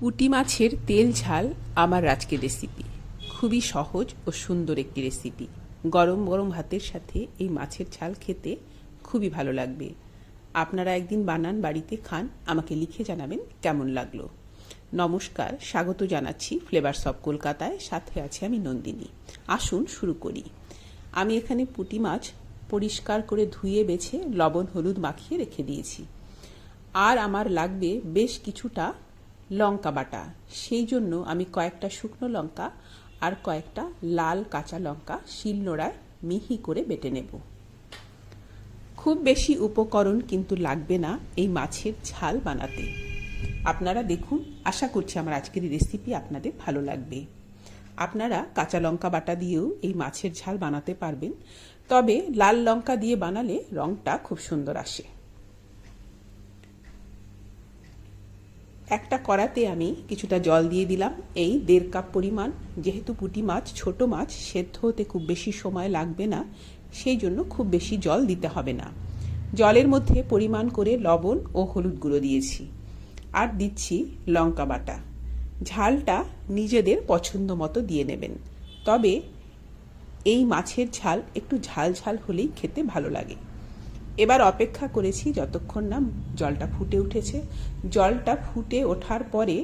পুঁটি মাছের তেল ঝাল আমার আজকের রেসিপি খুবই সহজ ও সুন্দর একটি রেসিপি গরম গরম ভাতের সাথে এই মাছের ঝাল খেতে খুবই ভালো লাগবে। আপনারা একদিন বানান, বাড়িতে খান, আমাকে লিখে জানাবেন কেমন লাগল। নমস্কার, স্বাগত জানাচ্ছি ফ্লেভারস অফ কলকাতায় সাথে আছে আমি নন্দিনী। আসুন শুরু করি। আমি এখানে পুঁটি মাছ পরিষ্কার করে ধুয়ে বেছে লবণ, হলুদ মাখিয়ে রেখে দিয়েছি। আর আমার লাগবে বেশ কিছুটা লঙ্কা বাটা। সেই জন্য আমি কয়েকটা শুকনো লঙ্কা আর কয়েকটা লাল কাঁচা লঙ্কা শিলনোড়ায় মিহি করে বেটে নেব। খুব বেশি উপকরণ কিন্তু লাগবে না এই মাছের ঝাল বানাতে। আপনারা দেখুন, আশা করছি আমার আজকের এই রেসিপি আপনাদের ভালো লাগবে। আপনারা কাঁচা লঙ্কা বাটা দিয়েও এই মাছের ঝাল বানাতে পারবেন, তবে লাল লঙ্কা দিয়ে বানালে রংটা খুব সুন্দর আসে। একটা কড়াতে আমি কিছুটা জল দিয়ে দিলাম। এই দেড় কাপ পরিমাণ, যেহেতু পুঁটি মাছ, ছোট মাছ, সেদ্ধ হতে খুব বেশি সময় লাগবে না, সেই জন্য খুব বেশি জল দিতে হবে না। জলের মধ্যে পরিমাণ করে লবণ ও হলুদ গুঁড়ো দিয়েছি। আর দিচ্ছি লঙ্কা বাটা। ঝালটা নিজেদের পছন্দ মতো দিয়ে নেবেন। তবে এই মাছের ঝাল একটু ঝাল ঝাল হলেই খেতে ভালো লাগে। এবার অপেক্ষা করেছি যতক্ষণ না জলটা ফুটে উঠেছে। জলটা ফুটে ওঠার পরে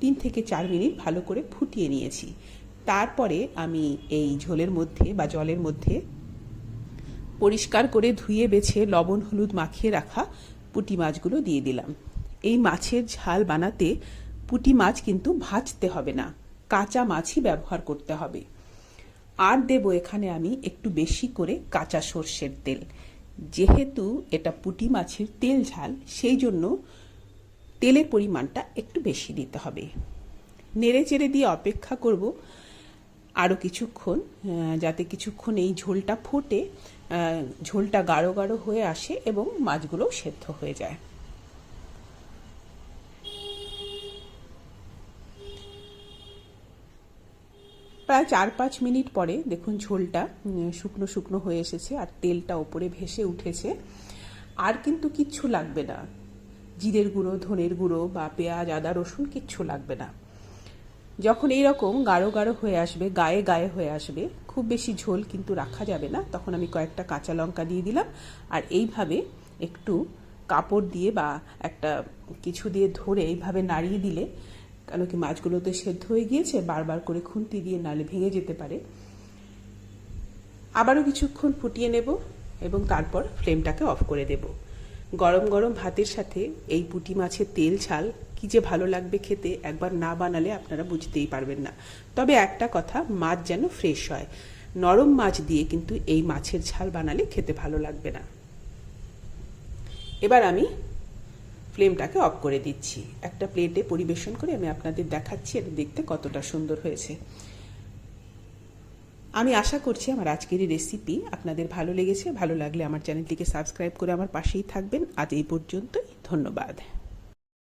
তিন থেকে চার মিনিট ভালো করে ফুটিয়ে নিয়েছি। তারপরে আমি এই ঝোলের মধ্যে বা জলের মধ্যে পরিষ্কার করে ধুয়ে বেছে লবণ, হলুদ মাখিয়ে রাখা পুটি মাছগুলো দিয়ে দিলাম। এই মাছের ঝাল বানাতে পুঁটি মাছ কিন্তু ভাজতে হবে না, কাঁচা মাছই ব্যবহার করতে হবে। আর দেব এখানে আমি একটু বেশি করে কাঁচা সর্ষের তেল। যেহেতু এটা পুটি মাছের তেল ঝাল, সেই জন্য তেলের পরিমাণটা একটু বেশি দিতে হবে। নেড়ে চেড়ে দিয়ে অপেক্ষা করব আরও কিছুক্ষণ যাতে কিছুক্ষণ এই ঝোলটা ফোটে ঝোলটা গাঢ় গাঢ় হয়ে আসে এবং মাছগুলোও সেদ্ধ হয়ে যায়। প্রায় চার পাঁচ মিনিট পরে দেখুন ঝোলটা শুকনো শুকনো হয়ে এসেছে আর তেলটা ওপরে ভেসে উঠেছে। আর কিন্তু কিচ্ছু লাগবে না। জিরের গুঁড়ো, ধনের গুঁড়ো বা পেঁয়াজ, আদা, রসুন কিচ্ছু লাগবে না। যখন এই রকম গাঢ় গাঢ় হয়ে আসবে, গায়ে গায়ে হয়ে আসবে, খুব বেশি ঝোল কিন্তু রাখা যাবে না। তখন আমি কয়েকটা কাঁচা লঙ্কা দিয়ে দিলাম। আর এইভাবে একটু কাপড় দিয়ে বা একটা কিছু দিয়ে ধরে এইভাবে নাড়িয়ে দিলে কেন কি মাছগুলো তো সেদ্ধ হয়ে গিয়েছে, বারবার করে খুন্তি দিয়ে নালে ভেঙে যেতে পারে। আবারও কিছুক্ষণ ফুটিয়ে নেব এবং তারপর ফ্লেমটাকে অফ করে দেব। গরম গরম ভাতের সাথে এই পুঁটি মাছের তেল ছাল কি যে ভালো লাগবে খেতে একবার না বানালে আপনারা বুঝতেই পারবেন না। তবে একটা কথা, মাছ যেন ফ্রেশ হয়। নরম মাছ দিয়ে কিন্তু এই মাছের ঝাল বানালে খেতে ভালো লাগবে না। এবার আমি ফ্লেমটাকে অফ করে দিচ্ছি। একটা প্লেটে পরিবেশন করে আমি আপনাদের দেখাচ্ছি, এটা দেখতে কতটা সুন্দর হয়েছে। আমি আশা করছি আমার আজকের এই রেসিপি আপনাদের ভালো লেগেছে। ভালো লাগলে আমার চ্যানেলটিকে সাবস্ক্রাইব করে আমার পাশেই থাকবেন। আজ এই পর্যন্তই। ধন্যবাদ।